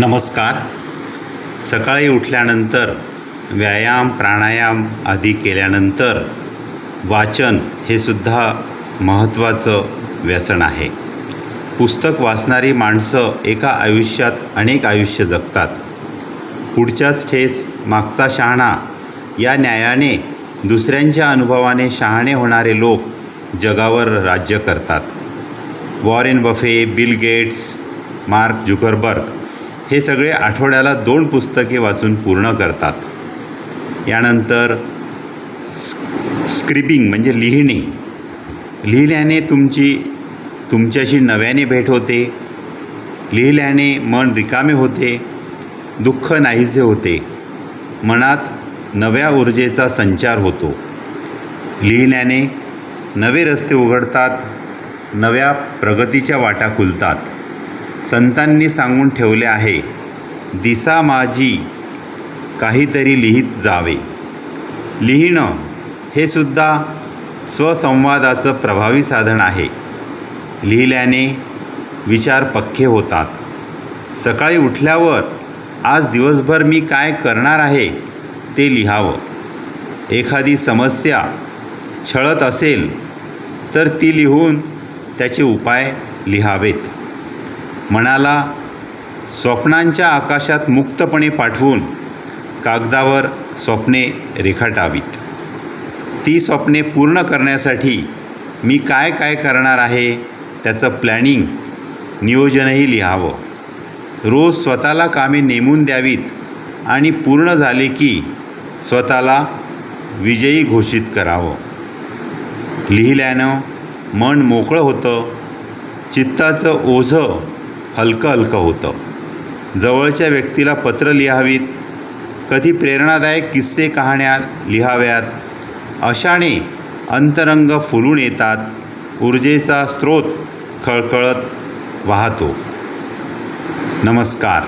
नमस्कार. सकाळी उठल्यानंतर व्यायाम प्राणायाम आदी केल्यानंतर वाचन हे सुद्धा महत्त्वाचं व्यसन आहे. पुस्तक वाचणारी माणसं एका आयुष्यात अनेक आयुष्य जगतात. पुढच्याच ठेस मागचा शहाणा या न्यायाने दुसऱ्यांच्या अनुभवाने शहाणे होणारे लोक जगावर राज्य करतात. Warren Buffett Bill Gates Mark Zuckerberg हे सगळे आठवड्याला दोन पुस्तके वाचून पूर्ण करतात. यानंतर स्क्रिपिंग म्हणजे लिहिणे. लिहिल्याने तुमची तुमच्याशी नव्याने भेट होते. लिहिल्याने मन रिकामे होते. दुःख नाहीसे होते. मनात नव्या ऊर्जेचा संचार होतो. लिहिल्याने नवे रस्ते उघडतात. नव्या प्रगतीच्या वाटा खुलतात. संतांनी सांगून ठेवले आहे दिसा माझी काहीतरी लिहित जावे. लिहिणं हे सुद्धा स्वसंवादाचं प्रभावी साधन आहे. लिहिल्याने विचार पक्के होतात. सकाळी उठल्यावर आज दिवसभर मी काय करणार आहे? ते लिहावं. एखादी समस्या छळत असेल तर ती लिहून त्याचे उपाय लिहावेत. मनाला स्वप्नांच्या आकाशात मुक्तपणे पाठवून कागदावर स्वप्ने रेखाटावीत. ती स्वप्ने पूर्ण करण्यासाठी मी काय काय करणार आहे त्याचं प्लॅनिंग नियोजनही लिहावं. रोज स्वतःला कामे नेमून द्यावीत आणि पूर्ण झाले की स्वतःला विजयी घोषित करावं. लिहिल्यानं मन मोकळं होतं चित्ताचं ओझं हलकं हलकं होतं. जवळच्या व्यक्तीला पत्र लिहावीत कधी प्रेरणादायक किस्से कहाण्या लिहाव्यात अशाने अंतरंग फुलून येतात ऊर्जेचा स्रोत खळखळत वाहतो. नमस्कार.